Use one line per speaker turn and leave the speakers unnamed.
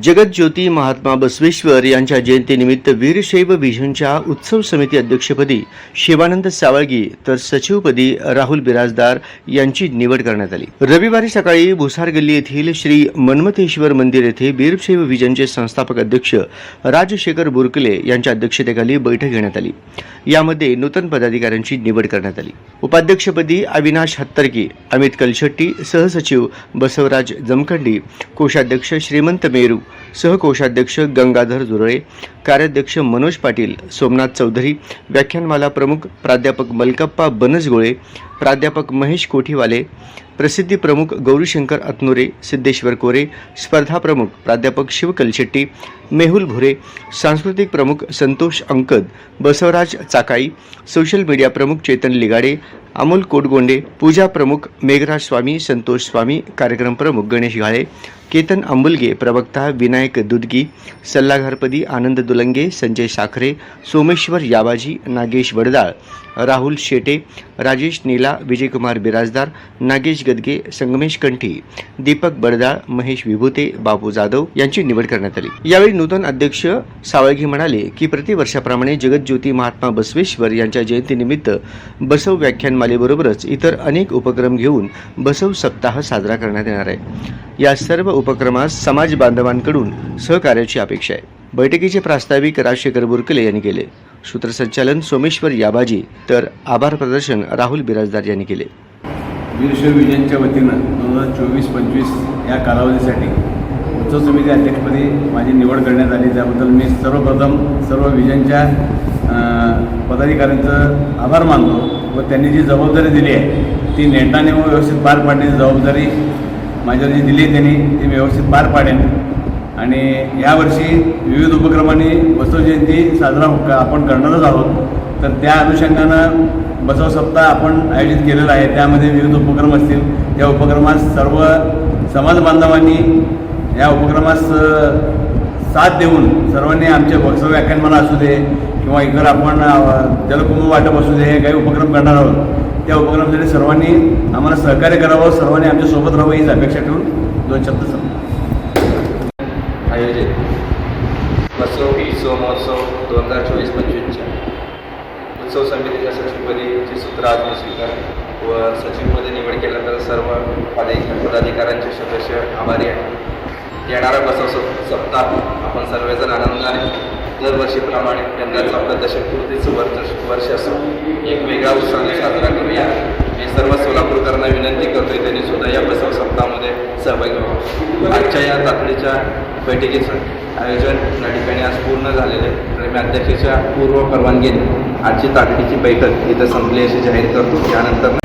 जगज्योती महात्मा बसवेश्वर यांच्या जयंतीनिमित्त वीरशैव विजनच्या उत्सव समिती अध्यक्षपदी शिवानंद सावळगी तर सचिवपदी राहुल बिराजदार यांची निवड करण्यात आली. रविवारी सकाळी भुसार गल्ली येथील श्री मन्मथेश्वर मंदिर येथे वीरशैव विजनचे संस्थापक अध्यक्ष राजशेखर बुरकले यांच्या अध्यक्षतेखाली बैठक घेण्यात आली. यामध्ये नूतन पदाधिकाऱ्यांची निवड करण्यात आली. उपाध्यक्षपदी अविनाश हत्तरकी अमित कलशट्टी सहसचिव बसवराज जमखंडी कोषाध्यक्ष श्रीमंत मेरू सहकोषाध्यक्ष गंगाधर जुरळे कार्याध्यक्ष मनोज पाटील सोमनाथ चौधरी व्याख्यानमाला प्रमुख प्राध्यापक मलकप्पा बनसगोळे प्राध्यापक महेश कोठीवाले प्रसिद्धी प्रमुख गौरीशंकर अतनुरे सिद्धेश्वर कोरे स्पर्धा प्रमुख प्राध्यापक शिव कलशेट्टी मेहुल भुरे सांस्कृतिक प्रमुख संतोष अंकद बसवराज चाकाई सोशल मीडिया प्रमुख चेतन लिगाडे अमोल कोटगोंडे पूजा प्रमुख मेघराज स्वामी संतोष स्वामी कार्यक्रम प्रमुख गणेश घाळे केतन आंबुलगे प्रवक्ता विनायक दुदगी सल्लागारपदी आनंद दुलंगे संजय साखरे सोमेश्वर याबाजी नागेश वडदाळ राहुल शेटे राजेश नीला विजयकुमार बिराजदार नागेश गदगे संगमेश कंठी दीपक बडदाळ महेश विभूते बाबू जाधव यांची निवड करण्यात आली. यावेळी नूतन अध्यक्ष सावळगी म्हणाले की प्रतिवर्षाप्रमाणे जगज्योती महात्मा बसवेश्वर यांच्या जयंतीनिमित्त बसव व्याख्यान मालेबरोबरच इतर अनेक उपक्रम घेऊन बसव सप्ताह साजरा करण्यात येणार आहे. या सर्व उपक्रमास समाज बांधवांकडून सहकार्याची अपेक्षा आहे. बैठकीचे प्रास्ताविक राजशेखर बुरकले यांनी केले. सूत्रसंचालन सोमेश्वर याबाजी तर आभार प्रदर्शन राहुल बिराजदार यांनी केले.
वीरशैव विजनच्या वतीनं दोन हजार चोवीस पंचवीस या कालावधीसाठी उत्सव समिती अध्यक्षपदी माझी निवड करण्यात आली. त्याबद्दल मी सर्वप्रथम सर्व विजनच्या पदाधिकाऱ्यांचं आभार मानतो. व त्यांनी जी जबाबदारी दिली आहे ती नेटाने व व्यवस्थित पार पाडण्याची जबाबदारी माझ्यावर जी दिली आहे त्यांनी ती व्यवस्थित पार पाडेन. आणि यावर्षी विविध उपक्रमांनी बसव जयंती साजरा हो- आपण करणारच आहोत. तर त्या अनुषंगानं बसव सप्ताह आपण आयोजित केलेला आहे. त्यामध्ये विविध उपक्रम असतील. या उपक्रमात सर्व समाज बांधवांनी या उपक्रमास साथ देऊन सर्वांनी आमचे बसव व्याख्यानमाला असू दे किंवा इतर आपण जलकुंभ वाटप असू दे हे काही उपक्रम करणार आहोत त्या उपक्रमासाठी सर्वांनी आम्हाला सहकार्य करावं सर्वांनी आमच्यासोबत राहावं हीच अपेक्षा ठेवून दोन शब्द सांगतो.
आयोजित. बसो ही सो महोत्सव दोन हजार चोवीस पंचवीसच्या. उत्सव समितीच्या सचिवपदीचे सूत्र आज मी स्वीकार व सचिवमध्ये निवड केल्यानंतर सर्व पदाधि पदाधिकाऱ्यांचे सदस्य आभारी आहे येणारा बसव सप्ताह आपण सर्वजण आनंदाने दरवर्षीप्रमाणे यंदाचं आपलं दशकपूर्तीचं वर्ष वर्ष असून एक वेगळा उत्साहाने साजरा करूया. मी सर्व सोलापूरकरांना विनंती करतोय त्यांनी सुद्धा या बसव सप्ताहामध्ये सहभागी व्हावं. आजच्या या तातडीच्या बैठकीचं आयोजन या ठिकाणी आज पूर्ण झालेलं आहे. तर मी अध्यक्षाच्या पूर्व परवानगीने आजची तातडीची बैठक इथं संपली अशी जाहीर करतो. त्यानंतर